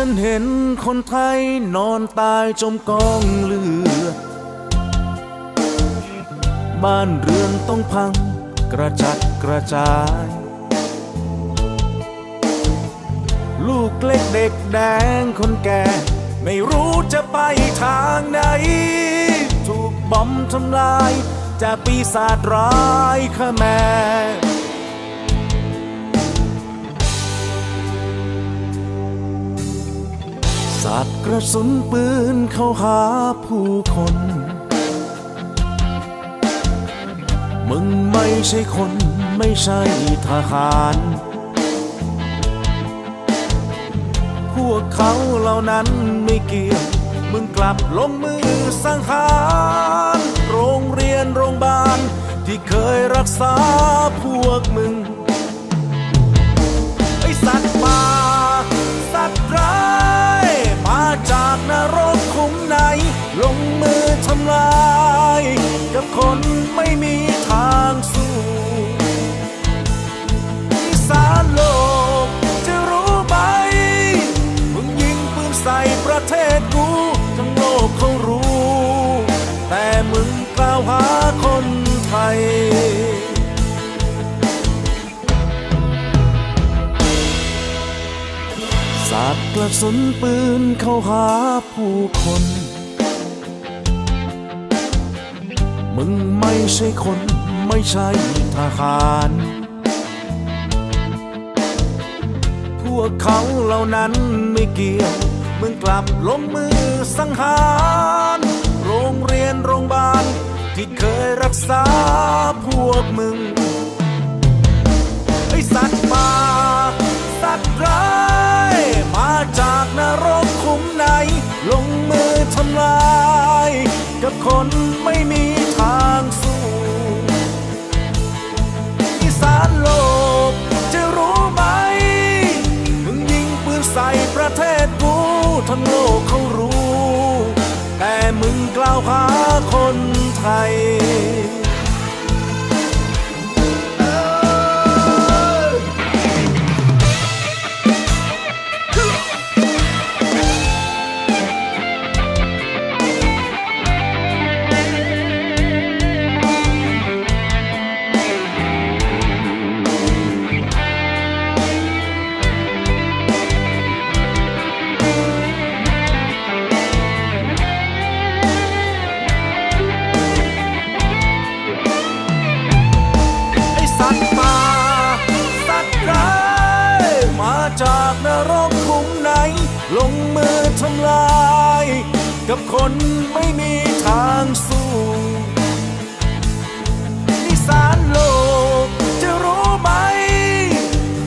ฉันเห็นคนไทยนอนตายจมกองเลือด บ้านเรือนต้องพังกระจัดกระจาย ลูกเล็กเด็กแดงคนแก่ ไม่รู้จะไปทางไหน ถูกบอมทำลาย จากปีศาจร้ายขแม สาดกระสุนปืนเข้าหาผู้คน มึงไม่ใช่คนไม่ใช่ทหาร พวกเขาเหล่านั้นไม่เกี่ยว มึงกลับลงมือสังหารโรงเรียนโรงพยาบาลที่เคยรักษาพวกมึง ไอ้สัตว ประเทศกูทั้งโลกเขารู้ แต่มึงกล่าวหาคนไทย สาดกระสุนปืนเข้าหาผู้คน มึงไม่ใช่คนไม่ใช่ทหารพวกเขาเหล่านั้นไม่เกี่ยว มึงกลับลงมือสังหาร โรงเรียนโรงพยาบาลที่เคยรักษาพวกมึง ไอสัตว์ป่าสัตว์ร้าย มาจากนรกคุ้มไหน ลงมือทำลายกับคนาวหาคนไทย คนไม่มีทางสู้นิสานโลกจะรู้ไหม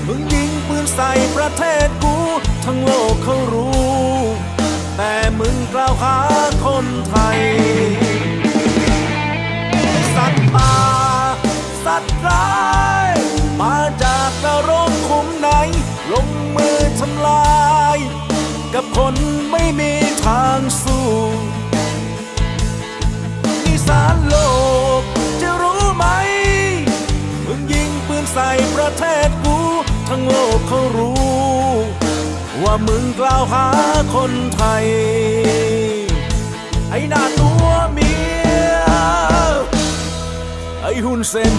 มึงยิงปืนใส่ประเทศกู ทั้งโลกเขารู้ แต่มึงกล่าวหาคนไทย สัตว์ป่าสัตว์ร้าย มาจากนรกขุมไหน ลงมือทำลาย กับคนไม่มี ใส่ประเทศกู ทั้งโลกเขารู้ ว่ามึงกล่าวหาคนไทย ไอ้หน้าตัวเมีย ไอ้หุ่นเซน